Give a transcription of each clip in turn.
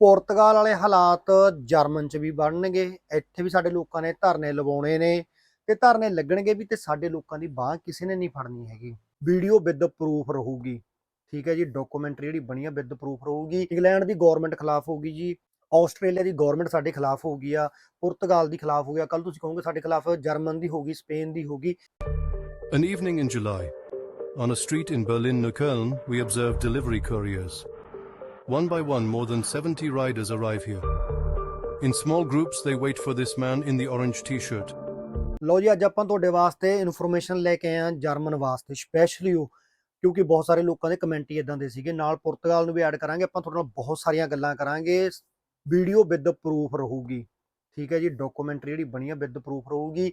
ਪੁਰਤਗਾਲ ਵਾਲੇ ਹਾਲਾਤ ਜਰਮਨ 'ਚ ਵੀ ਬਣਨਗੇ ਇੱਥੇ ਵੀ ਸਾਡੇ ਲੋਕਾਂ ਨੇ ਧਰਨੇ ਲਵਾਉਣੇ ਨੇ ਤੇ ਧਰਨੇ ਲੱਗਣਗੇ ਵੀ ਤੇ ਸਾਡੇ ਲੋਕਾਂ ਦੀ ਬਾਹ ਕਿਸੇ ਨੇ ਨਹੀਂ ਫੜਨੀ ਹੈਗੀ ਵੀਡੀਓ ਵਿਦ ਪ੍ਰੂਫ ਰਹੂਗੀ ਠੀਕ ਹੈ ਜੀ ਡਾਕੂਮੈਂਟਰੀ ਜਿਹੜੀ ਬਣੀ ਆ ਵਿਦ ਪ੍ਰੂਫ ਰਹੂਗੀ ਇੰਗਲੈਂਡ ਦੀ ਗਵਰਨਮੈਂਟ ਖਿਲਾਫ ਹੋਊਗੀ ਜੀ ਆਸਟ੍ਰੇਲੀਆ ਦੀ ਗਵਰਨਮੈਂਟ ਸਾਡੇ ਖਿਲਾਫ ਹੋ ਗਈ ਆ ਪੁਰਤਗਾਲ ਦੀ ਖਿਲਾਫ ਹੋ ਗਿਆ ਕੱਲ ਤੁਸੀਂ ਕਹੋਗੇ ਸਾਡੇ ਖਿਲਾਫ ਜਰਮਨ ਦੀ ਹੋਗੀ ਸਪੇਨ ਦੀ ਹੋਗੀ An evening in July. On a street in Berlin Neukölln, we observe delivery couriers. One by one, more than 70 riders arrive here. In small groups, they wait for this man in the orange t shirt. ਲਓ ਜੀ ਅੱਜ ਆਪਾਂ ਤੁਹਾਡੇ ਵਾਸਤੇ information ਲੈ ਕੇ ਆਏ ਹਾਂ German ਵਾਸਤੇ ਸਪੈਸ਼ਲੀ ਉਹ ਕਿਉਂਕਿ ਬਹੁਤ ਸਾਰੇ ਲੋਕਾਂ ਦੇ ਕਮੈਂਟ ਹੀ ਇਦਾਂ ਦੇ ਸੀਗੇ। ਨਾਲ ਪੁਰਤਗਾਲ ਨੂੰ ਵੀ ਐਡ ਕਰਾਂਗੇ ਆਪਾਂ ਤੁਹਾਡੇ ਨਾਲ ਬਹੁਤ ਸਾਰੀਆਂ ਗੱਲਾਂ ਕਰਾਂਗੇ। ਵੀਡੀਓ ਵਿਦ ਪ੍ਰੂਫ ਰਹੂਗੀ। ਠੀਕ ਹੈ ਜੀ ਡਾਕੂਮੈਂਟਰੀ ਜਿਹੜੀ ਬਣੀ ਆ ਵਿਦ ਪ੍ਰੂਫ ਰਹੂਗੀ।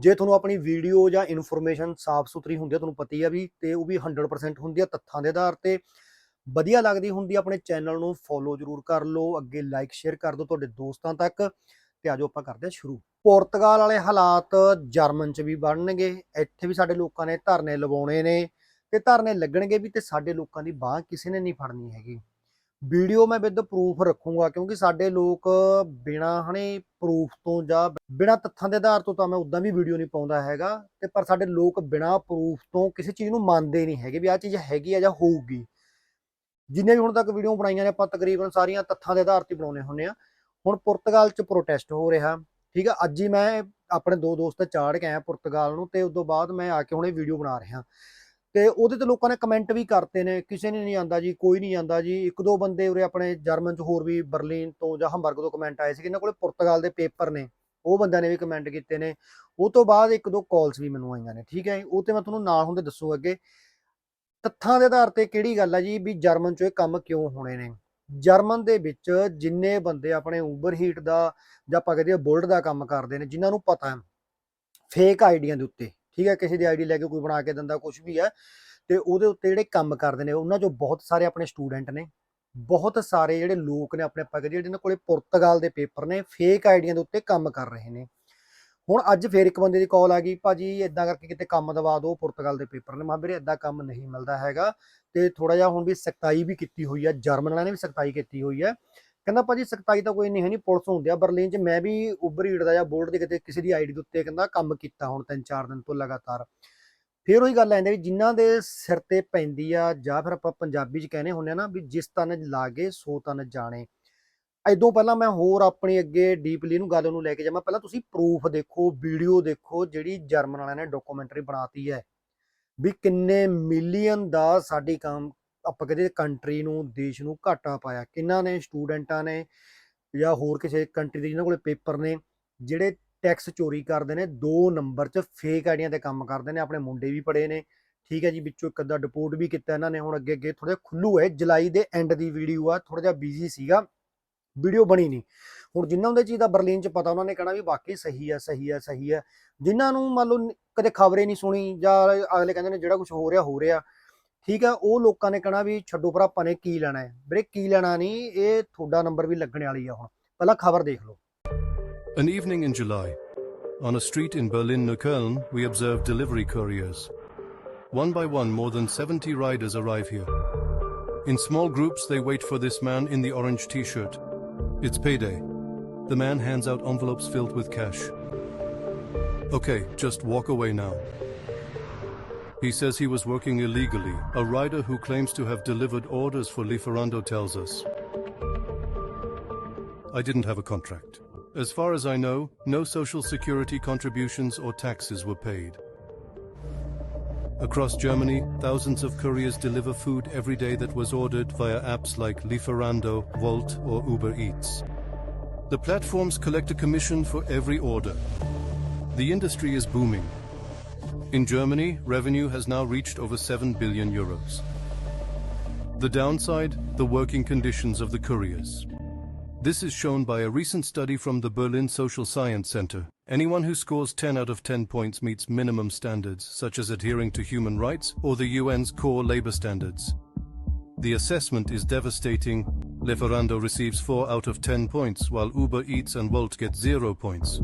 ਜੇ ਤੁਹਾਨੂੰ ਆਪਣੀ ਵੀਡੀਓ ਜਾਂ ਇਨਫੋਰਮੇਸ਼ਨ ਸਾਫ਼ ਸੁਥਰੀ ਹੁੰਦੀ ਹੈ ਤੁਹਾਨੂੰ ਪਤਾ ਹੀ ਆ ਵੀ ਤੇ ਉਹ ਵੀ 100% ਹੁੰਦੀ ਆ ਤੱਥਾਂ ਦੇ ਆਧਾਰ ਤੇ। ਵਧੀਆ ਲੱਗਦੀ ਹੁੰਦੀ ਆਪਣੇ ਚੈਨਲ ਨੂੰ ਫੋਲੋ ਜ਼ਰੂਰ ਕਰ ਲਓ, ਅੱਗੇ ਲਾਈਕ ਸ਼ੇਅਰ ਕਰ ਦਿਓ ਤੁਹਾਡੇ ਦੋਸਤਾਂ ਤੱਕ ਤੇ ਆਜੋ ਆਪਾਂ ਕਰਦੇ ਹਾਂ ਸ਼ੁਰੂ। ਪੁਰਤਗਾਲ ਵਾਲੇ ਹਾਲਾਤ ਜਰਮਨ 'ਚ ਵੀ ਬਣਨਗੇ, ਇੱਥੇ ਵੀ ਸਾਡੇ ਲੋਕਾਂ ਨੇ ਧਰਨੇ ਲਵਾਉਣੇ ਨੇ ਤੇ ਧਰਨੇ ਲੱਗਣਗੇ ਵੀ ਤੇ ਸਾਡੇ ਲੋਕਾਂ ਦੀ ਬਾਹ ਕਿਸੇ ਨੇ ਨਹੀਂ ਫੜਨੀ ਹੈਗੀ। ਵੀਡੀਓ ਮੈਂ ਵਿਦ ਪ੍ਰੂਫ ਰੱਖੂੰਗਾ ਕਿਉਂਕਿ ਸਾਡੇ ਲੋਕ ਬਿਨਾ ਹਣੇ ਪ੍ਰੂਫ ਤੋਂ ਜਾਂ ਬਿਨਾ ਤੱਥਾਂ ਦੇ ਆਧਾਰ ਤੋਂ ਤਾਂ ਮੈਂ ਉਦਾਂ ਵੀ ਵੀਡੀਓ ਨਹੀਂ ਪਾਉਂਦਾ ਹੈਗਾ ਤੇ ਪਰ ਸਾਡੇ ਲੋਕ ਬਿਨਾ ਪ੍ਰੂਫ ਤੋਂ ਕਿਸੇ ਚੀਜ਼ ਨੂੰ ਮੰਨਦੇ ਨਹੀਂ ਹੈਗੇ ਵੀ ਆਹ ਚੀਜ਼ ਹੈਗੀ ਆ ਜਾਂ ਹੋਊਗੀ। ਜਿੰਨੇ ਵੀ ਹੁਣ ਤੱਕ ਵੀਡੀਓ ਬਣਾਈਆਂ ਨੇ, ਆਪਾਂ ਤਕਰੀਬਨ ਸਾਰੀਆਂ ਤੱਥਾਂ ਦੇ ਆਧਾਰ ਤੇ ਬਣਾਉਣੇ ਹੁੰਨੇ ਆ ਹੁਣ ਪੁਰਤਗਾਲ 'ਚ ਪ੍ਰੋਟੈਸਟ ਹੋ ਰਿਹਾ। ਠੀਕ ਆ, ਅੱਜ ਹੀ ਮੈਂ ਆਪਣੇ ਦੋ ਦੋਸਤ ਚਾੜ ਕੇ ਆਇਆ ਪੁਰਤਗਾਲ ਨੂੰ ਤੇ ਉਸ ਤੋਂ ਬਾਅਦ ਮੈਂ ਆ ਕੇ ਹੁਣੇ ਵੀਡੀਓ ਬਣਾ ਰਿਹਾ। ਤੇ ਉਹਦੇ ਤੇ ਲੋਕਾਂ ਨੇ ਕਮੈਂਟ ਵੀ ਕਰਤੇ ਨੇ, ਕਿਸੇ ਨੇ ਨਹੀਂ ਆਂਦਾ ਜੀ, ਕੋਈ ਨਹੀਂ ਆਂਦਾ ਜੀ। ਇੱਕ ਦੋ ਬੰਦੇ ਉਰੇ ਆਪਣੇ ਜਰਮਨ ਚ ਹੋਰ ਵੀ ਬਰਲਿਨ ਤੋਂ ਜਾਂ ਹੰਬਰਗ ਤੋਂ ਕਮੈਂਟ ਆਏ ਸੀ ਇਹਨਾਂ ਕੋਲੇ ਪੁਰਤਗਾਲ ਦੇ ਪੇਪਰ ਨੇ। ਉਹ ਬੰਦਿਆਂ ਨੇ ਵੀ ਕਮੈਂਟ ਕੀਤੇ ਨੇ। ਉਹ ਤੋਂ ਬਾਅਦ ਇੱਕ ਦੋ ਕਾਲਸ ਵੀ ਮੈਨੂੰ ਆਈਆਂ ਨੇ। ਠੀਕ ਹੈ ਉਹ ਤੇ ਮੈਂ ਤੁਹਾਨੂੰ ਨਾਲ ਹੁੰਦੇ ਦੱਸੂ ਅੱਗੇ। ਤੱਥਾਂ ਦੇ ਆਧਾਰ ਤੇ ਕਿਹੜੀ ਗੱਲ ਹੈ ਜੀ ਵੀ ਜਰਮਨ ਚ ਇਹ ਕੰਮ ਕਿਉਂ ਹੋਣੇ ਨੇ? ਜਰਮਨ ਦੇ ਵਿੱਚ ਜਿੰਨੇ ਬੰਦੇ ਆਪਣੇ ਉਬਰ ਹੀਟ ਦਾ ਜਾਂ ਆਪਾਂ ਕਹਦੇ ਬੁਲਟ ਦਾ ਕੰਮ ਕਰਦੇ ਨੇ, ਜਿਨ੍ਹਾਂ ਨੂੰ ਪਤਾ ਹੈ ਫੇਕ ਆਈਡੀਆਂ ਦੇ ਉੱਤੇ, ਠੀਕ ਹੈ, ਕਿਸੇ ਦੀ ਆਈਡੀ ਲੈ ਕੇ ਕੋਈ ਬਣਾ ਕੇ ਦਿੰਦਾ ਕੁਝ ਵੀ ਹੈ, ਤੇ ਉਹਦੇ ਉੱਤੇ ਜਿਹੜੇ ਕੰਮ ਕਰਦੇ ਨੇ, ਉਹਨਾਂ ਚੋਂ ਬਹੁਤ ਸਾਰੇ ਆਪਣੇ ਸਟੂਡੈਂਟ ਨੇ, ਬਹੁਤ ਸਾਰੇ ਜਿਹੜੇ ਲੋਕ ਨੇ, ਆਪਣੇ ਆਪਾਂ ਕਹਦੇ ਜਿਹਨਾਂ ਕੋਲੇ ਪੁਰਤਗਾਲ ਦੇ ਪੇਪਰ ਨੇ ਫੇਕ ਆਈਡੀਆਂ ਦੇ ਉੱਤੇ ਕੰਮ ਕਰ ਰਹੇ ਨੇ। ਹੁਣ ਅੱਜ ਫੇਰ ਇੱਕ ਬੰਦੇ ਦੀ ਕਾਲ ਆ ਗਈ, ਭਾਜੀ ਇਦਾਂ ਕਰਕੇ ਕਿਤੇ ਕੰਮ ਦਵਾ ਦਿਓ ਪੁਰਤਗਾਲ ਦੇ ਪੇਪਰ ਨੇ। ਮੈਂ ਵੀਰੇ ਇਦਾਂ ਕੰਮ ਨਹੀਂ ਮਿਲਦਾ ਹੈਗਾ ਤੇ ਥੋੜਾ ਜਿਹਾ ਹੁਣ ਵੀ ਸਖਤਾਈ ਵੀ ਕੀਤੀ ਹੋਈ ਹੈ ਜਰਮਨ ਵਾਲਿਆਂ ਨੇ ਵੀ ਸਖਤਾਈ ਕੀਤੀ ਹੋਈ ਹੈ ਕਹਿੰਦਾ ਭਾਜੀ ਸਖਤਾਈ ਤਾਂ ਕੋਈ ਨਹੀਂ ਹੈ ਨਹੀਂ ਪੁਲਿਸ ਹੁੰਦੀ ਆ, ਬਰਲਿਨ 'ਚ ਮੈਂ ਵੀ ਉਬਰ ਈਟ ਦਾ ਜਾਂ ਬੋਲਟ ਦੇ ਕਿਤੇ ਕਿਸੇ ਦੀ ਆਈਡੀ ਦੇ ਉੱਤੇ ਕਹਿੰਦਾ ਕੰਮ ਕੀਤਾ ਹੁਣ ਤਿੰਨ ਚਾਰ ਦਿਨ ਤੋਂ ਲਗਾਤਾਰ। ਫਿਰ ਉਹੀ ਗੱਲ ਆਂਦੀ ਵੀ ਜਿਨ੍ਹਾਂ ਦੇ ਸਿਰ ਤੇ ਪੈਂਦੀ ਆ ਜਾਂ ਫਿਰ ਆਪਾਂ ਪੰਜਾਬੀ 'ਚ ਕਹਿੰਦੇ ਹੁੰਦੇ ਆ ਨਾ ਵੀ ਜਿਸ ਤਨ ਲਾਗੇ ਸੋ ਤਨ ਜਾਣੇ। ਐਦੋਂ ਪਹਿਲਾਂ ਮੈਂ ਹੋਰ ਆਪਣੀ ਅੱਗੇ ਡੀਪਲੀ ਨੂੰ ਗੱਲ ਨੂੰ ਲੈ ਕੇ ਜਾਵਾਂ। ਪਹਿਲਾਂ ਤੁਸੀਂ ਪ੍ਰੂਫ ਦੇਖੋ ਵੀਡੀਓ ਦੇਖੋ, ਜਿਹੜੀ ਜਰਮਨ ਵਾਲਿਆਂ ਨੇ ਡਾਕੂਮੈਂਟਰੀ ਬਣਾਤੀ ਹੈ ਵੀ ਕਿੰਨੇ ਮਿਲੀਅਨ ਦਾ ਸਾਡੀ ਕੰਮ, ਆਪਾਂ ਕਹਿੰਦੇ ਕੰਟਰੀ ਨੂੰ, ਦੇਸ਼ ਨੂੰ ਘਾਟਾ ਪਾਇਆ। ਕਿੰਨਾ ਨੇ? ਸਟੂਡੈਂਟਾਂ ਨੇ ਜਾਂ ਹੋਰ ਕਿਸੇ ਕੰਟਰੀ ਦੇ ਜਿਹਨਾਂ ਕੋਲੇ ਪੇਪਰ ਨੇ, ਜਿਹੜੇ ਟੈਕਸ ਚੋਰੀ ਕਰਦੇ ਨੇ, ਦੋ ਨੰਬਰ 'ਚ ਫੇਕ ਆਈਡੀਆਂ ਤੇ ਕੰਮ ਕਰਦੇ ਨੇ, ਆਪਣੇ ਮੁੰਡੇ ਵੀ ਪੜੇ ਨੇ। ਠੀਕ ਹੈ ਜੀ, ਵਿੱਚੋਂ ਇੱਕ ਅੱਧਾ ਡਿਪੋਰਟ ਵੀ ਕੀਤਾ ਇਹਨਾਂ ਨੇ। ਹੁਣ ਅੱਗੇ ਅੱਗੇ ਥੋੜਾ ਖੁੱਲੂ ਹੈ, ਜੁਲਾਈ ਦੇ ਐਂਡ ਦੀ ਵੀਡੀਓ ਆ ਥੋੜਾ ਜਿਹਾ ਬਿਜ਼ੀ ਸੀਗਾ। ਵੀਡੀਓ ਬਣੀ ਨਹੀਂ ਹੁਣ ਜਿਨ੍ਹਾਂ ਦੇ ਚੀਜ਼ ਦਾ ਬਰਲਿਨ 'ਚ ਪਤਾ ਉਹਨਾਂ ਨੇ ਕਹਿਣਾ ਵੀ ਵਾਕਈ ਸਹੀ ਹੈ ਸਹੀ ਹੈ ਸਹੀ ਹੈ ਜਿਨ੍ਹਾਂ ਨੂੰ ਮੰਨ ਲਓ ਕਦੇ ਖਬਰੇ ਨਹੀਂ ਸੁਣੀ ਜਾਂ ਅਗਲੇ ਕਹਿੰਦੇ ਨੇ ਜਿਹੜਾ ਕੁਝ ਹੋ ਰਿਹਾ ਹੋ ਰਿਹਾ ਠੀਕ ਹੈ ਉਹ ਲੋਕਾਂ ਨੇ ਕਹਣਾ ਵੀ ਛੱਡੋ ਪਰ ਆਪਾਂ ਨੇ ਕੀ ਲੈਣਾ ਹੈ ਵੀਰੇ ਕੀ ਲੈਣਾ ਨਹੀਂ ਇਹ ਤੁਹਾਡਾ ਨੰਬਰ ਵੀ ਲੱਗਣ ਵਾਲੀ ਆ ਹੁਣ ਪਹਿਲਾਂ ਖਬਰ ਦੇਖ ਲਓ An evening in July. On a street in Berlin Neukölln, we observe delivery couriers. One by one, more than 70 riders arrive here. In small groups, they wait for this man in the orange t shirt. It's payday. The man hands out envelopes filled with cash. Okay, just walk away now. He says he was working illegally. A rider who claims to have delivered orders for Lieferando tells us. I didn't have a contract. As far as I know, no social security contributions or taxes were paid. Across Germany, thousands of couriers deliver food every day that was ordered via apps like Lieferando, Volt, or Uber Eats. The platforms collect a commission for every order. The industry is booming. In Germany, revenue has now reached over 7 billion euros. The downside, the working conditions of the couriers. This is shown by a recent study from the Berlin Social Science Center. Anyone who scores 10 out of 10 points meets minimum standards, such as adhering to human rights or the UN's core labor standards. The assessment is devastating. Leferando receives 4 out of 10 points, while Uber Eats and Wolt get 0 points.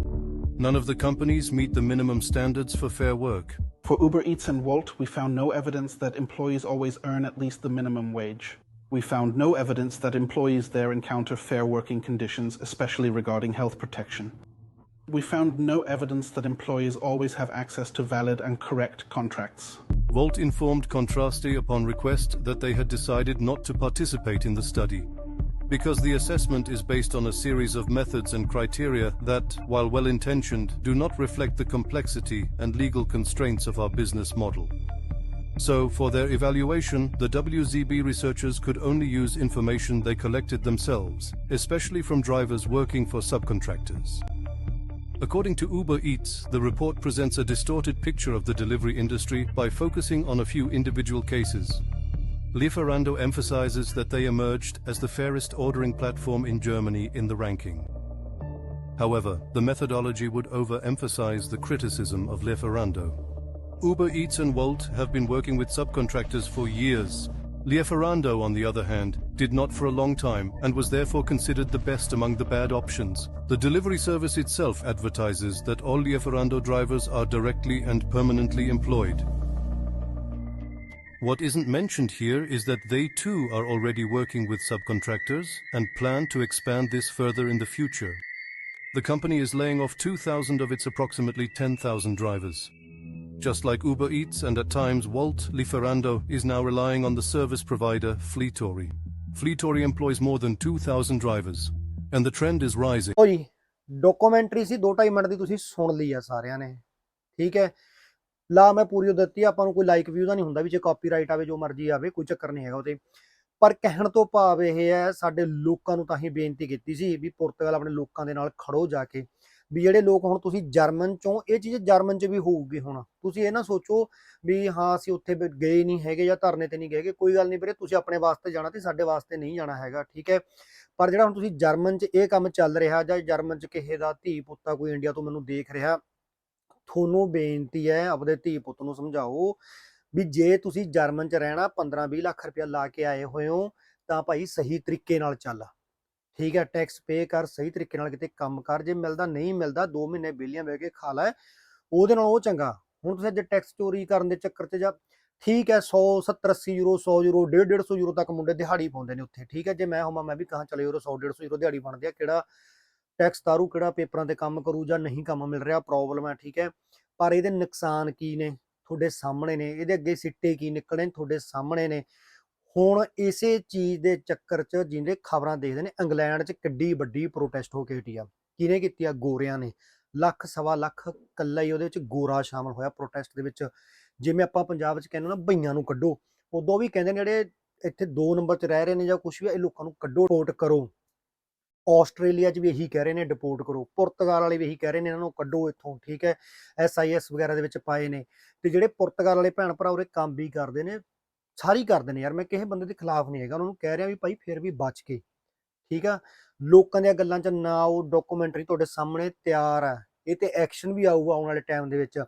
None of the companies meet the minimum standards for fair work. For Uber Eats and Wolt, we found no evidence that employees always earn at least the minimum wage. We found no evidence that employees there encounter fair working conditions, especially regarding health protection. We found no evidence that employees always have access to valid and correct contracts. Volt informed Contraste upon request that they had decided not to participate in the study. Because the assessment is based on a series of methods and criteria that, while well intentioned, do not reflect the complexity and legal constraints of our business model. So, for their evaluation, the WZB researchers could only use information they collected themselves, especially from drivers working for subcontractors. According to Uber Eats, the report presents a distorted picture of the delivery industry by focusing on a few individual cases. Lieferando emphasizes that they emerged as the fairest ordering platform in Germany in the ranking. However, the methodology would overemphasize the criticism of Lieferando. Uber Eats and Wolt have been working with subcontractors for years. Lieferando, on the other hand, did not for a long time and was therefore considered the best among the bad options. The delivery service itself advertises that all Lieferando drivers are directly and permanently employed. What isn't mentioned here is that they too are already working with subcontractors and plan to expand this further in the future. The company is laying off 2,000 of its approximately 10,000 drivers. Just like Uber Eats and at times Walt Lieferando is now relying on the service provider Fleetory. Fleetory employs more than 2,000 drivers, and the trend is rising. ਲਓ ਜੀ documentary ਸੀ 2.5 minute ਦੀ ਤੁਸੀਂ ਸੁਣ ਲਈ ਆ ਸਾਰਿਆਂ ਨੇ ਠੀਕ ਹੈ ਲਾ ਮੈਂ ਪੂਰੀ ਉਹ ਦਿੱਤੀ ਆਪਾਂ ਨੂੰ ਕੋਈ ਲਾਈਕ ਵਿਊ ਦਾ ਨਹੀਂ ਹੁੰਦਾ ਵੀ ਜੇ ਕਾਪੀਰਾਈਟ ਆਵੇ ਜੋ ਮਰਜ਼ੀ ਆਵੇ ਕੋਈ ਚੱਕਰ ਨਹੀਂ ਹੈਗਾ ਉਹਤੇ ਪਰ ਕਹਿਣ ਤੋਂ ਭਾਵ ਇਹ ਹੈ ਸਾਡੇ ਲੋਕਾਂ ਨੂੰ ਤਾਂ ਹੀ ਬੇਨਤੀ ਕੀਤੀ ਸੀ ਵੀ ਪੁਰਤਗਾਲ ਆਪਣੇ ਲੋਕਾਂ ਦੇ ਨਾਲ ਖੜੋ ਜਾ ਕੇ ਵੀ ਜਿਹੜੇ ਲੋਕ ਹੁਣ ਤੁਸੀਂ ਜਰਮਨ ਚੋਂ, ਇਹ ਚੀਜ਼ ਜਰਮਨ 'ਚ ਵੀ ਹੋਊਗੀ ਹੁਣ। ਤੁਸੀਂ ਇਹ ਨਾ ਸੋਚੋ ਵੀ ਹਾਂ, ਅਸੀਂ ਉੱਥੇ ਗਏ ਨਹੀਂ ਹੈਗੇ ਜਾਂ ਧਰਨੇ ਤੇ ਨਹੀਂ ਗਏਗੇ ਕੋਈ ਗੱਲ ਨਹੀਂ ਵੀਰੇ, ਤੁਸੀਂ ਆਪਣੇ ਵਾਸਤੇ ਜਾਣਾ ਤੇ ਸਾਡੇ ਵਾਸਤੇ ਨਹੀਂ ਜਾਣਾ ਹੈਗਾ, ਠੀਕ ਹੈ? ਪਰ ਜਿਹੜਾ ਹੁਣ ਤੁਸੀਂ ਜਰਮਨ 'ਚ ਇਹ ਕੰਮ ਚੱਲ ਰਿਹਾ ਜਾਂ ਜਰਮਨ 'ਚ ਕਿਸੇ ਦਾ ਧੀ ਪੁੱਤਾ ਕੋਈ ਇੰਡੀਆ ਤੋਂ ਮੈਨੂੰ ਦੇਖ ਰਿਹਾ, ਤੁਹਾਨੂੰ ਬੇਨਤੀ ਹੈ ਆਪਦੇ ਧੀ ਪੁੱਤ ਨੂੰ ਸਮਝਾਓ ਵੀ ਜੇ ਤੁਸੀਂ ਜਰਮਨ 'ਚ ਰਹਿਣਾ 15-20 ਲੱਖ ਰੁਪਇਆ ਲਾ ਕੇ ਆਏ ਹੋਏ ਹੋ, ਤਾਂ ਭਾਈ ਸਹੀ ਤਰੀਕੇ ਨਾਲ ਚੱਲ। ਠੀਕ ਹੈ ਟੈਕਸ ਪੇ ਕਰ, ਸਹੀ ਤਰੀਕੇ ਨਾਲ ਕਿਤੇ ਕੰਮ ਕਰ, ਜੇ ਮਿਲਦਾ ਨਹੀਂ ਮਿਲਦਾ 2 ਮਹੀਨੇ ਬਿੱਲੀਆਂ ਬਹਿ ਕੇ ਖਾ ਲੈ, ਉਹਦੇ ਨਾਲ ਉਹ ਚੰਗਾ। ਹੁਣ ਤੁਸੀਂ ਜੇ ਟੈਕਸ ਚੋਰੀ ਕਰਨ ਦੇ ਚੱਕਰ 'ਚ ਜਾ, ਠੀਕ ਹੈ 100 70 80 ਯੂਰੋ 100 ਯੂਰੋ 150 150 ਯੂਰੋ ਤੱਕ ਮੁੰਡੇ ਦਿਹਾੜੀ ਪਾਉਂਦੇ ਨੇ ਉੱਥੇ, ਠੀਕ ਹੈ। ਜੇ ਮੈਂ ਹੋਵਾਂ, ਮੈਂ ਵੀ ਕਹਾਂ, ਚਲੇ ਯੂਰੋ 100 150 ਯੂਰੋ ਦਿਹਾੜੀ ਬਣਦੀ ਆ, ਕਿਹੜਾ ਟੈਕਸ ਤਾਰੂ ਕਿਹੜਾ ਪੇਪਰਾਂ ਤੇ ਕੰਮ ਕਰੂ ਜਾਂ ਨਹੀਂ ਕੰਮ ਮਿਲ ਰਿਹਾ ਪ੍ਰੋਬਲਮ ਹੈ, ਠੀਕ ਹੈ। ਪਰ ਇਹਦੇ ਨੁਕਸਾਨ ਕੀ ਨੇ? ਤੁਹਾਡੇ ਸਾਹਮਣੇ ਨੇ, ਇਹਦੇ ਅੱਗੇ ਸਿੱਟੇ ਕੀ ਨਿਕਲਣੇ ਨੇ ਤੁਹਾਡੇ ਸਾਹਮਣੇ ਨੇ। ਹੁਣ ਇਸੇ ਚੀਜ਼ ਦੇ ਚੱਕਰ 'ਚ ਜਿਹੜੇ ਖਬਰਾਂ ਦੇਖਦੇ ਨੇ ਇੰਗਲੈਂਡ 'ਚ ਕਿੱਡੀ ਵੱਡੀ ਪ੍ਰੋਟੈਸਟ ਹੋ ਕੇ ਹਟੀ ਆ। ਕਿਹਨੇ ਕੀਤੀ ਆ? ਗੋਰਿਆਂ ਨੇ। ਲੱਖ ਸਵਾ ਲੱਖ ਕੱਲਾ ਹੀ ਉਹਦੇ ਵਿੱਚ ਗੋਰਾ ਸ਼ਾਮਲ ਹੋਇਆ ਪ੍ਰੋਟੈਸਟ ਦੇ ਵਿੱਚ। ਜਿਵੇਂ ਆਪਾਂ ਪੰਜਾਬ 'ਚ ਕਹਿੰਦੇ ਨਾ ਬਈਆਂ ਨੂੰ ਕੱਢੋ। ਉਦੋਂ ਵੀ ਕਹਿੰਦੇ ਨੇ ਜਿਹੜੇ ਇੱਥੇ 2 ਨੰਬਰ 'ਚ ਰਹਿ ਰਹੇ ਨੇ ਜਾਂ ਕੁਝ ਵੀ ਆ, ਇਹ ਲੋਕਾਂ ਨੂੰ ਕੱਢੋ ਡਿਪੋਰਟ ਕਰੋ। ਆਸਟ੍ਰੇਲੀਆ 'ਚ ਵੀ ਇਹੀ ਕਹਿ ਰਹੇ ਨੇ ਡਿਪੋਰਟ ਕਰੋ। ਪੁਰਤਗਾਲ ਵਾਲੇ ਵੀ ਇਹੀ ਕਹਿ ਰਹੇ ਨੇ ਇਹਨਾਂ ਨੂੰ ਕੱਢੋ ਇੱਥੋਂ ਠੀਕ ਹੈ? ਐਸਆਈਐਸ ਵਗੈਰਾ ਦੇ ਵਿੱਚ ਪਾਏ ਨੇ। ਤੇ ਜਿਹੜੇ ਪੁਰਤਗਾਲ ਵਾਲੇ ਭੈਣ ਭਰਾ ਉਰੇ ਕੰਮ ਵੀ ਕਰਦੇ ਨੇ ਸਾਰੀ ਕਰਦੇ ਨੇ ਯਾਰ, ਮੈਂ ਕਿਸੇ ਬੰਦੇ ਦੇ ਖਿਲਾਫ ਨਹੀਂ ਹੈਗਾ, ਉਹਨਾਂ ਨੂੰ ਕਹਿ ਰਿਹਾ ਵੀ ਭਾਈ ਫਿਰ ਵੀ ਬਚ ਕੇ, ਠੀਕ ਆ? ਲੋਕਾਂ ਦੀਆਂ ਗੱਲਾਂ 'ਚ ਨਾ ਉਹ ਡਾਕੂਮੈਂਟਰੀ ਤੁਹਾਡੇ ਸਾਹਮਣੇ ਤਿਆਰ ਆ, ਇਹ ਤੇ ਐਕਸ਼ਨ ਵੀ ਆਊਗਾ ਆਉਣ ਵਾਲੇ ਟਾਈਮ ਦੇ ਵਿੱਚ,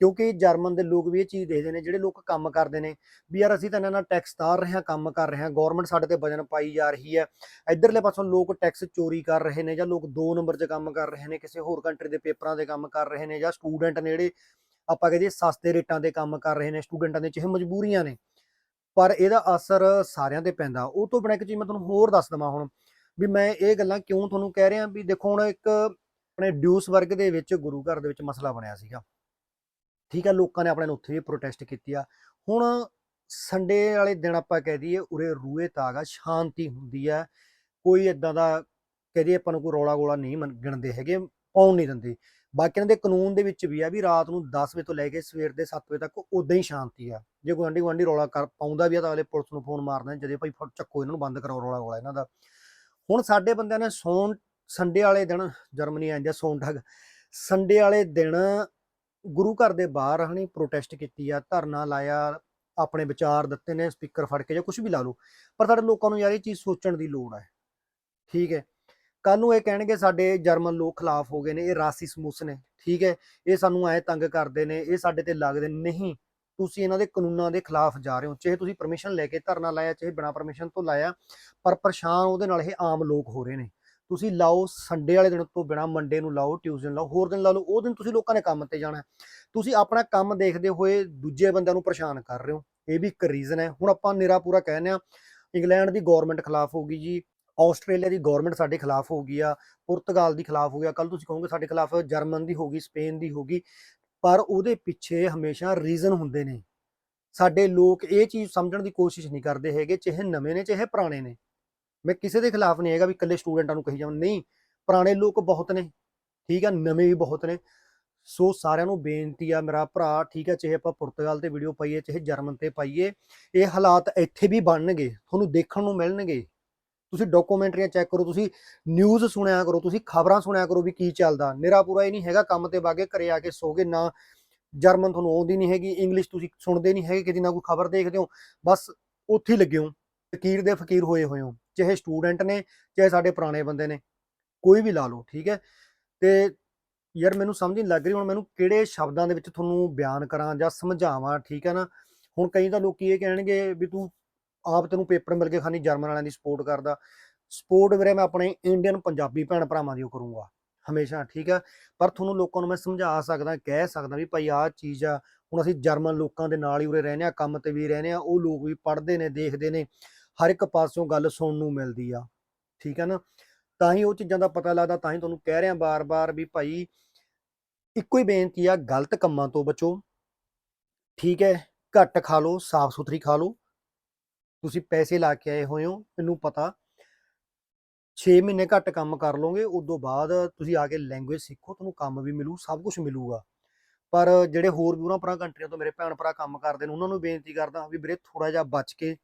ਕਿਉਂਕਿ ਜਰਮਨ ਦੇ ਲੋਕ ਵੀ ਇਹ ਚੀਜ਼ ਦੇਖਦੇ ਨੇ, ਜਿਹੜੇ ਲੋਕ ਕੰਮ ਕਰਦੇ ਨੇ, ਵੀ ਯਾਰ ਅਸੀਂ ਤਾਂ ਇਹਨਾਂ ਨਾਲ ਟੈਕਸ ਤਾਰ ਰਹੇ ਹਾਂ, ਕੰਮ ਕਰ ਰਹੇ ਹਾਂ ਗਵਰਨਮੈਂਟ ਸਾਡੇ ਤੇ ਵਜਨ ਪਾਈ ਜਾ ਰਹੀ ਹੈ, ਇਧਰਲੇ ਪਾਸੋਂ ਲੋਕ ਟੈਕਸ ਚੋਰੀ ਕਰ ਰਹੇ ਨੇ ਜਾਂ ਲੋਕ 2 ਨੰਬਰ 'ਚ ਕੰਮ ਕਰ ਰਹੇ ਨੇ, ਕਿਸੇ ਹੋਰ ਕੰਟਰੀ ਦੇ ਪੇਪਰਾਂ ਦੇ ਕੰਮ ਕਰ ਰਹੇ ਨੇ ਜਾਂ ਸਟੂਡੈਂਟ ਨੇ ਜਿਹੜੇ ਆਪਾਂ ਕਹਦੇ ਸਸਤੇ ਰੇਟਾਂ ਦੇ ਕੰਮ ਕਰ ਰਹੇ ਨੇ ਸਟੂਡੈਂਟਾਂ ਦੇ ਚਾਹੇ ਮਜਬੂਰੀਆਂ ਨੇ ਪਰ ਇਹਦਾ ਅਸਰ ਸਾਰਿਆਂ ਤੇ ਪੈਂਦਾ। ਉਹ ਤੋਂ ਬਿਨਾਂ ਇੱਕ ਚੀਜ਼ ਮੈਂ ਤੁਹਾਨੂੰ ਹੋਰ ਦੱਸ ਦਵਾਂ ਹੁਣ, ਵੀ ਮੈਂ ਇਹ ਗੱਲਾਂ ਕਿਉਂ ਤੁਹਾਨੂੰ ਕਹਿ ਰਿਹਾ ਵੀ ਦੇਖੋ ਹੁਣ ਇੱਕ ਆਪਣੇ ਡਿਊਸ ਵਰਗ ਦੇ ਵਿੱਚ ਗੁਰੂ ਘਰ ਦੇ ਵਿੱਚ ਮਸਲਾ ਬਣਿਆ ਸੀਗਾ। ਠੀਕ ਹੈ ਲੋਕਾਂ ਨੇ ਆਪਣੇ ਨੂੰ ਉੱਥੇ ਵੀ ਪ੍ਰੋਟੈਸਟ ਕੀਤੀ ਆ। ਹੁਣ ਸੰਡੇ ਵਾਲੇ ਦਿਨ ਆਪਾਂ ਕਹਿ ਦਈਏ, ਉਰੇ ਰੂਏ ਤਾਗਾ ਸ਼ਾਂਤੀ ਹੁੰਦੀ ਹੈ ਕੋਈ ਇਦਾਂ ਦਾ ਕਹਦੇ ਆਪਾਂ ਨੂੰ ਕੋਈ ਰੌਲਾ ਗੋਲਾ ਨਹੀਂ ਮੰਨ- ਗਿਣਦੇ ਹੈਗੇ, ਪਾਉਣ ਨਹੀਂ ਦਿੰਦੇ। ਬਾਕੀ ਇਹਨਾਂ ਦੇ ਕਾਨੂੰਨ ਦੇ ਵਿੱਚ ਵੀ ਆ ਵੀ ਰਾਤ ਨੂੰ 10 ਵਜੇ ਤੋਂ ਲੈ ਕੇ ਸਵੇਰ ਦੇ 7 ਵਜੇ ਤੱਕ ਉਦਾਂ ਹੀ ਸ਼ਾਂਤੀ ਆ। ਜੇ ਗੁਆਂਢੀ ਗੁਆਂਢੀ ਰੌਲਾ ਕਰ ਪਾਉਂਦਾ ਵੀ ਆ ਤਾਂ ਅਗਲੇ ਪੁਲਿਸ ਨੂੰ ਫੋਨ ਮਾਰਦੇ ਨੇ ਜਦੇ ਭਾਈ ਚੱਕੋ ਇਹਨਾਂ ਨੂੰ ਬੰਦ ਕਰੋ ਰੌਲਾ ਗੋਲਾ ਇਹਨਾਂ ਦਾ। ਹੁਣ ਸਾਡੇ ਬੰਦਿਆਂ ਨੇ ਸੌਣ, ਸੰਡੇ ਵਾਲੇ ਦਿਨ, ਜਰਮਨੀ ਆਂਦੇ ਸੌਂਟag ਸੰਡੇ ਵਾਲੇ ਦਿਨ ਗੁਰੂ ਘਰ ਦੇ ਬਾਹਰ ਹਣੀ ਪ੍ਰੋਟੈਸਟ ਕੀਤੀ ਆ, ਧਰਨਾ ਲਾਇਆ, ਆਪਣੇ ਵਿਚਾਰ ਦਿੱਤੇ ਨੇ ਸਪੀਕਰ ਫੜ ਕੇ ਜਾਂ ਕੁਝ ਵੀ ਲਾ ਲਓ। ਪਰ ਸਾਡੇ ਲੋਕਾਂ ਨੂੰ ਯਾਰ ਇਹ ਚੀਜ਼ ਸੋਚਣ ਦੀ ਲੋੜ ਹੈ ਠੀਕ ਹੈ। ਕੱਲ ਨੂੰ ਇਹ ਕਹਿਣਗੇ ਸਾਡੇ ਜਰਮਨ ਲੋਕ ਖਿਲਾਫ ਹੋ ਗਏ ਨੇ, ਇਹ ਰਾਸੀ ਸਮੂਸ ਨੇ, ਠੀਕ ਹੈ, ਇਹ ਸਾਨੂੰ ਐ ਤੰਗ ਕਰਦੇ ਨੇ, ਇਹ ਸਾਡੇ ਤੇ ਲੱਗਦੇ ਨੇ। ਨਹੀਂ, ਤੁਸੀਂ ਇਹਨਾਂ ਦੇ ਕਾਨੂੰਨਾਂ ਦੇ ਖਿਲਾਫ ਜਾ ਰਹੇ ਹੋ, ਚਾਹੇ ਤੁਸੀਂ ਪਰਮਿਸ਼ਨ ਲੈ ਕੇ ਧਰਨਾ ਲਾਇਆ, ਚਾਹੇ ਬਿਨਾਂ ਪਰਮਿਸ਼ਨ ਤੋਂ ਲਾਇਆ, ਪਰ ਪਰੇਸ਼ਾਨ ਉਹਦੇ ਨਾਲ ਇਹ ਆਮ ਲੋਕ ਹੋ ਰਹੇ ਨੇ ਤੁਸੀਂ ਲਾਓ ਸੰਡੇ ਵਾਲੇ ਦਿਨ ਤੋਂ ਬਿਨਾਂ ਮੰਡੇ ਨੂੰ ਲਾਓ ਟਿਊਜ਼ਡੇ ਨੂੰ ਲਾਓ, ਹੋਰ ਦਿਨ ਲਾ ਲਓ, ਉਹ ਦਿਨ ਤੁਸੀਂ ਲੋਕਾਂ ਨੇ ਕੰਮ ਤੇ ਜਾਣਾ ਤੁਸੀਂ ਆਪਣਾ ਕੰਮ ਦੇਖਦੇ ਹੋਏ ਦੂਜੇ ਬੰਦਿਆਂ ਨੂੰ ਪਰੇਸ਼ਾਨ ਕਰ ਰਹੇ ਹੋ, ਇਹ ਵੀ ਇੱਕ ਰੀਜ਼ਨ ਹੈ ਹੁਣ ਆਪਾਂ ਨਿਰਾ ਪੂਰਾ ਕਹਿੰਦੇ ਆ ਇੰਗਲੈਂਡ ਦੀ ਗਵਰਨਮੈਂਟ ਖਿਲਾਫ ਹੋ ਗਈ ਜੀ ਆਸਟ੍ਰੇਲੀਆ ਦੀ ਗਵਰਨਮੈਂਟ ਸਾਡੇ ਖਿਲਾਫ ਹੋ ਗਈ ਆ, ਪੁਰਤਗਾਲ ਦੀ ਖਿਲਾਫ ਹੋ ਗਿਆ ਕੱਲ ਤੁਸੀਂ ਕਹੋਗੇ ਸਾਡੇ ਖਿਲਾਫ ਜਰਮਨ ਦੀ ਹੋ ਗਈ, ਸਪੇਨ ਦੀ ਹੋ ਗਈ, ਪਰ ਉਹਦੇ ਪਿੱਛੇ ਹਮੇਸ਼ਾ ਰੀਜ਼ਨ ਹੁੰਦੇ ਨੇ। ਸਾਡੇ ਲੋਕ ਇਹ ਚੀਜ਼ ਸਮਝਣ ਦੀ ਕੋਸ਼ਿਸ਼ ਨਹੀਂ ਕਰਦੇ ਹੈਗੇ, ਚਾਹੇ ਨਵੇਂ ਨੇ, ਚਾਹੇ ਪੁਰਾਣੇ ਨੇ। ਮੈਂ ਕਿਸੇ ਦੇ ਖਿਲਾਫ ਨਹੀਂ ਹੈਗਾ ਵੀ ਇਕੱਲੇ ਸਟੂਡੈਂਟਾਂ ਨੂੰ ਕਹੀ ਜਾਵਾਂ। ਨਹੀਂ, ਪੁਰਾਣੇ ਲੋਕ ਬਹੁਤ ਨੇ, ਠੀਕ ਆ, ਨਵੇਂ ਵੀ ਬਹੁਤ ਨੇ। ਸੋ ਸਾਰਿਆਂ ਨੂੰ ਬੇਨਤੀ ਆ ਮੇਰਾ ਭਰਾ, ਠੀਕ ਆ, ਚਾਹੇ ਆਪਾਂ ਪੁਰਤਗਾਲ ਤੇ ਵੀਡੀਓ ਪਾਈਏ, ਚਾਹੇ ਜਰਮਨ ਤੇ ਪਾਈਏ, ਇਹ ਹਾਲਾਤ ਇੱਥੇ ਵੀ ਬਣਨਗੇ, ਤੁਹਾਨੂੰ ਦੇਖਣ ਨੂੰ ਮਿਲਣਗੇ। ਤੁਸੀਂ ਡਾਕੂਮੈਂਟਰੀਆਂ ਚੈੱਕ ਕਰੋ, ਤੁਸੀਂ ਨਿਊਜ਼ ਸੁਣਿਆ ਕਰੋ, ਤੁਸੀਂ ਖਬਰਾਂ ਸੁਣਿਆ ਕਰੋ ਵੀ ਕੀ ਚੱਲਦਾ। ਨਿਰਾ ਪੂਰਾ ਇਹ ਨਹੀਂ ਹੈਗਾ ਕੰਮ ਤੇ ਬਾਗੇ ਘਰੇ ਆ ਕੇ ਸੋਗੇ, ਨਾ ਜਰਮਨ ਤੁਹਾਨੂੰ ਆਉਂਦੀ ਨਹੀਂ ਹੈਗੀ ਇੰਗਲਿਸ਼ ਤੁਸੀਂ ਸੁਣਦੇ ਨਹੀਂ ਹੈਗੇ, ਕਿਤੇ ਨਾ ਕੋਈ ਖਬਰ ਦੇਖਦੇ ਹੋ। ਬਸ ਉੱਥੇ ਹੀ ਲੱਗੇ ਹੋ, ਫਕੀਰ ਦੇ ਫਕੀਰ ਹੋਏ ਹੋਏ ਹੋ, ਚਾਹੇ ਸਟੂਡੈਂਟ ਨੇ, ਚਾਹੇ ਸਾਡੇ ਪੁਰਾਣੇ ਬੰਦੇ ਨੇ, ਕੋਈ ਵੀ ਲਾ ਲਓ, ਠੀਕ ਹੈ? ਤੇ ਯਾਰ ਮੈਨੂੰ ਸਮਝ ਨਹੀਂ ਲੱਗ ਰਹੀ, ਹੁਣ ਮੈਨੂੰ ਕਿਹੜੇ ਸ਼ਬਦਾਂ ਦੇ ਵਿੱਚ ਤੁਹਾਨੂੰ ਬਿਆਨ ਕਰਾਂ ਜਾਂ ਸਮਝਾਵਾਂ, ਠੀਕ ਹੈ ਨਾ? ਹੁਣ ਕਈ ਤਾਂ ਲੋਕੀ ਇਹ ਕਹਿਣਗੇ ਵੀ ਤੂੰ ਆਪ ਤੈਨੂੰ ਪੇਪਰ ਮਿਲ ਕੇ ਖਾਨੀ ਜਰਮਨ ਵਾਲਿਆਂ ਦੀ ਸਪੋਰਟ ਕਰਦਾ। ਸਪੋਰਟ ਵੀਰੇ ਮੈਂ ਆਪਣੇ ਇੰਡੀਅਨ ਪੰਜਾਬੀ ਭੈਣ ਭਰਾਵਾਂ ਦੀ ਉਹ ਕਰੂੰਗਾ, ਹਮੇਸ਼ਾ, ਠੀਕ ਹੈ ਪਰ ਤੁਹਾਨੂੰ ਲੋਕਾਂ ਨੂੰ ਮੈਂ ਸਮਝਾ ਸਕਦਾ, ਕਹਿ ਸਕਦਾ ਵੀ ਭਾਈ ਆਹ ਚੀਜ਼ ਆ, ਹੁਣ ਅਸੀਂ ਜਰਮਨ ਲੋਕਾਂ ਦੇ ਨਾਲ ਹੀ ਉਰੇ ਰਹਿੰਦੇ ਆ, ਕੰਮ ਤੇ ਵੀ ਰਹਿੰਦੇ ਆ, ਉਹ ਲੋਕ ਵੀ ਪੜ੍ਹਦੇ ਨੇ, ਦੇਖਦੇ ਨੇ, ਹਰ ਇੱਕ ਪਾਸਿਓਂ ਗੱਲ ਸੁਣਨ ਨੂੰ ਮਿਲਦੀ ਆ, ਠੀਕ ਹੈ ਨਾ? ਤਾਂ ਹੀ ਉਹ ਚੀਜ਼ਾਂ ਦਾ ਪਤਾ ਲੱਗਦਾ, ਤਾਂ ਹੀ ਤੁਹਾਨੂੰ ਕਹਿ ਰਿਹਾ ਬਾਰ-ਬਾਰ ਵੀ ਭਾਈ ਇੱਕੋ ਹੀ ਬੇਨਤੀ ਆ, ਗਲਤ ਕੰਮਾਂ ਤੋਂ ਬਚੋ, ਠੀਕ ਹੈ? ਘੱਟ ਖਾ ਲਓ ਸਾਫ਼ ਸੁਥਰੀ ਖਾ ਲਓ ਤੁਸੀਂ ਪੈਸੇ ਲਾ ਕੇ ਆਏ ਹੋਏ ਹੋ, ਮੈਨੂੰ ਪਤਾ। 6 ਮਹੀਨੇ ਘੱਟ ਕੰਮ ਕਰ ਲਓਗੇ, ਉਦੋਂ ਬਾਅਦ ਤੁਸੀਂ ਆ ਕੇ ਲੈਂਗੁਏਜ ਸਿੱਖੋ, ਤੁਹਾਨੂੰ ਕੰਮ ਵੀ ਮਿਲੂ, ਸਭ ਕੁਝ ਮਿਲੂਗਾ। ਪਰ ਜਿਹੜੇ ਹੋਰ ਵੀ ਉਹਨਾਂ ਪਰਾਂ ਕੰਟਰੀਆਂ ਤੋਂ ਮੇਰੇ ਭੈਣ ਭਰਾ ਕੰਮ ਕਰਦੇ ਨੇ, ਉਹਨਾਂ ਨੂੰ ਬੇਨਤੀ ਕਰਦਾ ਵੀ ਵੀਰੇ ਥੋੜਾ ਜਿਹਾ ਬਚ ਕੇ,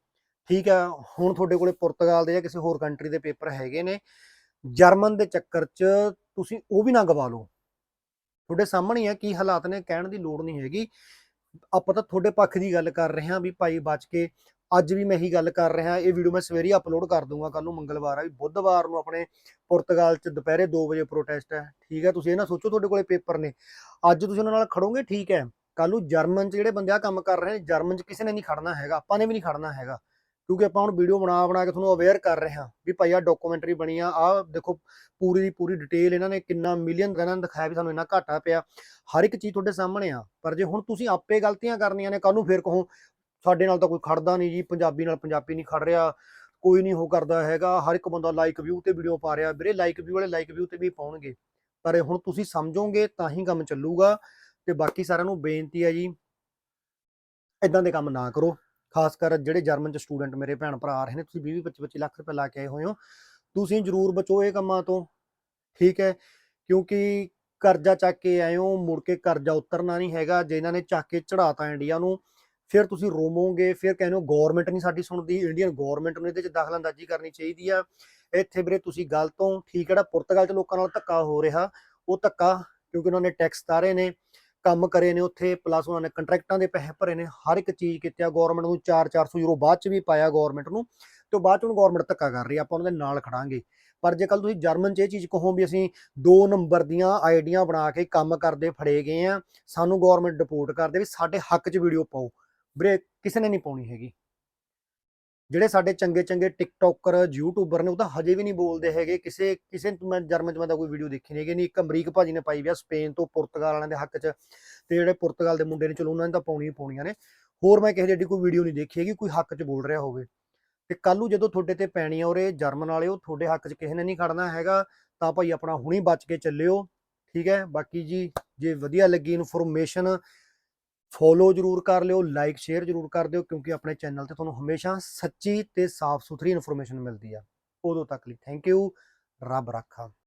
ਠੀਕ ਆ, ਹੁਣ ਤੁਹਾਡੇ ਕੋਲੇ ਪੁਰਤਗਾਲ ਦੇ ਜਾਂ ਕਿਸੇ ਹੋਰ ਕੰਟਰੀ ਦੇ ਪੇਪਰ ਹੈਗੇ ਨੇ, ਜਰਮਨ ਦੇ ਚੱਕਰ 'ਚ ਤੁਸੀਂ ਉਹ ਵੀ ਨਾ ਗਵਾ ਲਓ। ਤੁਹਾਡੇ ਸਾਹਮਣੇ ਆ ਕੀ ਹਾਲਾਤ ਨੇ, ਕਹਿਣ ਦੀ ਲੋੜ ਨਹੀਂ ਹੈਗੀ। ਆਪਾਂ ਤਾਂ ਤੁਹਾਡੇ ਪੱਖ ਦੀ ਗੱਲ ਕਰ ਰਹੇ ਹਾਂ ਵੀ ਭਾਈ ਬਚ ਕੇ ਅੱਜ ਵੀ ਮੈਂ ਇਹੀ ਗੱਲ ਕਰ ਰਿਹਾ, ਇਹ ਵੀਡੀਓ ਮੈਂ ਸਵੇਰੇ ਅਪਲੋਡ ਕਰ ਦੂੰਗਾ ਕੱਲ ਨੂੰ ਮੰਗਲਵਾਰ ਆ ਵੀ ਬੁੱਧਵਾਰ ਨੂੰ ਆਪਣੇ ਪੁਰਤਗਾਲ 'ਚ ਦੁਪਹਿਰੇ 2 ਵਜੇ ਪ੍ਰੋਟੈਸਟ ਹੈ, ਠੀਕ ਹੈ, ਤੁਸੀਂ ਇਹ ਨਾ ਸੋਚੋ ਤੁਹਾਡੇ ਕੋਲੇ ਪੇਪਰ ਨੇ। ਅੱਜ ਤੁਸੀਂ ਉਹਨਾਂ ਨਾਲ ਖੜੋਗੇ, ਠੀਕ ਹੈ ਕੱਲ ਨੂੰ ਜਰਮਨ 'ਚ ਜਿਹੜੇ ਬੰਦੇ ਆ ਕੰਮ ਕਰ ਰਹੇ ਨੇ, ਜਰਮਨ 'ਚ ਕਿਸੇ ਨੇ ਨਹੀਂ ਖੜਨਾ ਹੈਗਾ, ਆਪਾਂ ਨੇ ਵੀ ਨਹੀਂ ਖੜਨਾ ਹੈਗਾ, ਕਿਉਂਕਿ ਆਪਾਂ ਹੁਣ ਵੀਡੀਓ ਬਣਾ ਬਣਾ ਕੇ ਤੁਹਾਨੂੰ ਅਵੇਅਰ ਕਰ ਰਹੇ ਹਾਂ ਵੀ ਭਾਈ ਆ ਡਾਕੂਮੈਂਟਰੀ ਬਣੀ ਆ ਆ ਦੇਖੋ ਪੂਰੀ ਦੀ ਪੂਰੀ ਡਿਟੇਲ ਇਹਨਾਂ ਨੇ ਕਿੰਨਾ ਮਿਲੀਅਨ ਇਹਨਾਂ ਨੇ ਦਿਖਾਇਆ ਵੀ ਸਾਨੂੰ ਇੰਨਾ ਘਾਟਾ ਪਿਆ, ਹਰ ਇੱਕ ਚੀਜ਼ ਤੁਹਾਡੇ ਸਾਹਮਣੇ ਆ, ਪਰ ਜੇ ਹੁਣ ਤੁਸੀਂ ਆਪੇ ਗਲਤੀਆਂ ਕਰਨੀਆਂ ਨੇ ਕੱਲ ਨੂੰ ਫੇਰ ਕਹੋ ਸਾਡੇ ਨਾਲ ਤਾਂ ਕੋਈ ਖੜਦਾ ਨਹੀਂ ਜੀ, ਪੰਜਾਬੀ ਨਾਲ ਪੰਜਾਬੀ ਨਹੀਂ ਖੜ ਰਿਹਾ, ਕੋਈ ਨਹੀਂ ਉਹ ਕਰਦਾ ਹੈਗਾ, ਹਰ ਇੱਕ ਬੰਦਾ ਲਾਈਕ ਵਿਊ ਤੇ ਵੀਡੀਓ ਪਾ ਰਿਹਾ, ਵੀਰੇ ਲਾਈਕ ਵਿਊ ਵਾਲੇ ਲਾਈਕ ਵਿਊ ਤੇ ਵੀ ਪਾਉਣਗੇ, ਪਰ ਹੁਣ ਤੁਸੀਂ ਸਮਝੋਗੇ ਤਾਂ ਹੀ ਕੰਮ ਚੱਲੂਗਾ, ਤੇ ਬਾਕੀ ਸਾਰਿਆਂ ਨੂੰ ਬੇਨਤੀ ਹੈ ਜੀ ਇਦਾਂ ਦੇ ਕੰਮ ਨਾ ਕਰੋ, ਖਾਸ ਕਰ ਜਿਹੜੇ ਜਰਮਨ ਚ ਸਟੂਡੈਂਟ ਮੇਰੇ ਭੈਣ ਭਰਾ ਆ ਰਹੇ ਨੇ, ਤੁਸੀਂ 20 25 25 ਲੱਖ ਰੁਪਏ ਲਾ ਕੇ ਆਏ ਹੋਏ ਹੋ, ਤੁਸੀਂ ਜਰੂਰ ਬਚੋ ਇਹ ਕੰਮਾਂ ਤੋਂ, ਠੀਕ ਹੈ, ਕਿਉਂਕਿ ਕਰਜ਼ਾ ਚੱਕ ਕੇ ਆਏ ਹੋ, ਮੁੜ ਕੇ ਕਰਜ਼ਾ ਉਤਰਨਾ ਨਹੀਂ ਹੈਗਾ, ਜੇ ਇਹਨਾਂ ਨੇ ਚੱਕ ਕੇ ਚੜਾਤਾ ਇੰਡੀਆ ਨੂੰ ਫਿਰ ਤੁਸੀਂ ਰੋਵੋਗੇ, ਫਿਰ ਕਹਿੰਦੇ ਹੋ ਗਵਰਨਮੈਂਟ ਨਹੀਂ ਸਾਡੀ ਸੁਣਦੀ ਇੰਡੀਅਨ ਗਵਰਨਮੈਂਟ ਨੂੰ ਇਹਦੇ ਚ ਦਖਲਅੰਦਾਜ਼ੀ ਕਰਨੀ ਚਾਹੀਦੀ ਆ। ਇੱਥੇ ਵੀਰੇ ਤੁਸੀਂ ਗਲਤ ਹੋ ਠੀਕ ਹੈ ਜਿਹੜਾ ਪੁਰਤਗਾਲ ਚ ਲੋਕਾਂ ਨਾਲ ਧੱਕਾ ਹੋ ਰਿਹਾ, ਉਹ ਧੱਕਾ ਕਿਉਂਕਿ ਉਹਨਾਂ ਨੇ ਟੈਕਸ ਤਾਰੇ ਨੇ, ਕੰਮ ਕਰੇ ਨੇ ਉੱਥੇ ਪਲੱਸ ਉਹਨਾਂ ਨੇ ਕੰਟਰੈਕਟਾਂ ਦੇ ਪੈਸੇ ਭਰੇ ਨੇ, ਹਰ ਇੱਕ ਚੀਜ਼ ਕੀਤੀ ਆ ਗਵਰਨਮੈਂਟ ਨੂੰ 4-400 ਯੂਰੋ ਬਾਅਦ ਚ ਵੀ ਪਾਇਆ ਗਵਰਨਮੈਂਟ ਨੂੰ, ਤੇ ਬਾਅਦ ਚ ਹੁਣ ਗਵਰਨਮੈਂਟ ਧੱਕਾ ਕਰ ਰਹੀ ਆ, ਆਪਾਂ ਉਹਨਾਂ ਦੇ ਨਾਲ ਖੜਾਂਗੇ। ਪਰ ਜੇ ਕੱਲ ਤੁਸੀਂ ਜਰਮਨ 'ਚ ਇਹ ਚੀਜ਼ ਕਹੋ ਵੀ ਅਸੀਂ ਦੋ ਨੰਬਰ ਦੀਆਂ ਆਈਡੀਆਂ ਬਣਾ ਕੇ ਕੰਮ ਕਰਦੇ, ਫੜੇ ਗਏ ਆ, ਸਾਨੂੰ ਗਵਰਨਮੈਂਟ ਡਿਪੋਰਟ ਕਰਦੇ ਵੀ ਸਾਡੇ ਹੱਕ 'ਚ ਵੀਡੀਓ ਪਾਓ। ਬ੍ਰੇਕ ਕਿਸੇ ਨੇ ਨਹੀਂ ਪਾਉਣੀ ਹੈਗੀ। ਜਿਹੜੇ ਸਾਡੇ ਚੰਗੇ ਚੰਗੇ ਟਿਕਟੋਕਰ, ਯੂਟਿਊਬਰ ਨੇ ਉਹ ਤਾਂ ਹਜੇ ਵੀ ਨਹੀਂ ਬੋਲਦੇ ਹੈਗੇ। ਕਿਸੇ ਕਿਸੇ ਮੈਂ ਜਰਮਨ 'ਚ ਮੈਂ ਤਾਂ ਕੋਈ ਵੀਡੀਓ ਦੇਖੀ ਨਹੀਂ ਹੈਗੀ। ਨਹੀਂ ਇੱਕ ਅਮਰੀਕ ਭਾਜੀ ਨੇ ਪਾਈ ਵੀ ਆ ਸਪੇਨ ਤੋਂ ਪੁਰਤਗਾਲ ਵਾਲਿਆਂ ਦੇ ਹੱਕ 'ਚ ਤੇ ਜਿਹੜੇ ਪੁਰਤਗਾਲ ਦੇ ਮੁੰਡੇ ਨੇ, ਚਲੋ ਉਹਨਾਂ ਨੇ ਤਾਂ ਪਾਉਣੀ ਪਾਉਣੀਆਂ ਨੇ। ਹੋਰ ਮੈਂ ਕਿਸੇ ਦੀ ਕੋਈ ਵੀਡੀਓ ਨਹੀਂ ਦੇਖੀ ਹੈਗੀ, ਕੋਈ ਹੱਕ 'ਚ ਬੋਲ ਰਿਹਾ ਹੋਵੇ। ਤੇ ਕੱਲ ਨੂੰ ਜਦੋਂ ਤੁਹਾਡੇ ਤੇ ਪੈਣੀ ਆ ਉਰੇ ਜਰਮਨ ਵਾਲਿਓ, ਤੁਹਾਡੇ ਹੱਕ 'ਚ ਕਿਸੇ ਨੇ ਨਹੀਂ ਖੜਨਾ ਹੈਗਾ, ਤਾਂ ਭਾਈ ਆਪਣਾ ਹੁਣੀ ਬਚ ਕੇ ਚੱਲਿਓ। ਠੀਕ ਹੈ? ਬਾਕੀ ਜੀ, ਜੇ ਵਧੀਆ ਲੱਗੀ ਇਨਫੋਰਮੇਸ਼ਨ ਫੋਲੋ ਜਰੂਰ ਕਰ ਲਿਓ, ਲਾਈਕ, ਸ਼ੇਅਰ ਜਰੂਰ ਕਰ ਦਿਓ, ਕਿਉਂਕਿ ਆਪਣੇ ਚੈਨਲ ਤੇ ਤੁਹਾਨੂੰ ਹਮੇਸ਼ਾ ਸੱਚੀ ਤੇ ਸਾਫ਼ ਸੁਥਰੀ ਇਨਫੋਰਮੇਸ਼ਨ ਮਿਲਦੀ ਆ। ਉਦੋਂ ਤੱਕ ਲਈ ਥੈਂਕ ਯੂ, ਰੱਬ ਰਾਖਾ।